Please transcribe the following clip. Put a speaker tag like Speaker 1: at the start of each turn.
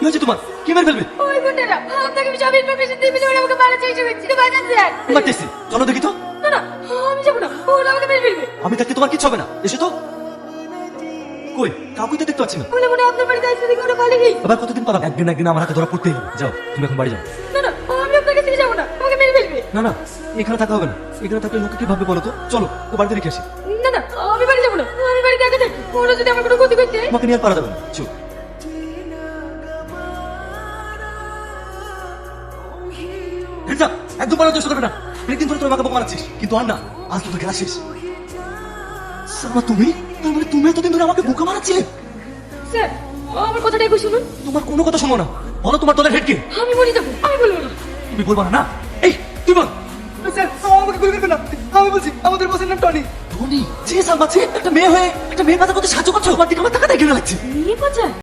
Speaker 1: কি হয়েছে তোমার? কি মেরে ফেলবে?
Speaker 2: ওই গুন্ডারা আপনাকে আমি সব ইনফরমেশন দিয়ে ওরা আমাকে বাজান স্যার।
Speaker 1: মারতেছি। চলো দেখি তো।
Speaker 2: না না আমি যাব না। ওরা আমাকে মেরে ফেলবে।
Speaker 1: আমি থাকতে তোমার কিচ্ছু হবে না। এসে তো। কই? কাউকে তো দেখতে পাচ্ছি না।
Speaker 2: মনে আপনার বাড়িতে আসলে দেখে ওরা পালিয়ে গেছে
Speaker 1: আবার কতদিন পালাম? একদিন একদিন আমার হাতে ধরা পড়তেই। যাও তুমি এখন বাড়ি যাও।
Speaker 2: না না আমি আপনার কাছে যাব না। আমাকে মেরে ফেলবে।
Speaker 1: না না এখানে থাকা হবে না। এখানে থাকলে লোকে কি ভাববে বলো তো? চলো তো বাড়িতে রেখে আসি।
Speaker 2: না না আমি বাড়ি যাব না। আমি বাড়িতে আগে থাকি। ওরা যদি আমার কোনো ক্ষতি করতে
Speaker 1: তোমাকে নিয়ে আর পারা যাবে না। চলো। আপ, একদম পারার চেষ্টা করবে না। অনেকদিন ধরে তোর আমাকে বোকা মারাচ্ছিস কিন্তু আর না আজ তো তোর খেলা শেষ। সালমা তুমি? তার মানে তুমি এতদিন ধরে আমাকে বোকা মারাচ্ছিলে?
Speaker 2: স্যার আমার কথাটা একটু শুনুন।
Speaker 1: তোমার কোনো কথা শোনো না। বলো তোমার দলের হেডকে
Speaker 2: আমি মরে যাব আমি বলব না।
Speaker 1: তুমি বলব না না? এই তুই বল।
Speaker 3: স্যার আমাকে গুলি করবে না। আমি বলছি আমাদের বসের নাম টনি।
Speaker 1: ধোনি যে সালমা যে একটা মেয়ে হয়ে একটা মেয়ে বাধা করতে সাহায্য করছ আমার দিকে আমার টাকা দেখে লাগছে।
Speaker 2: বাজার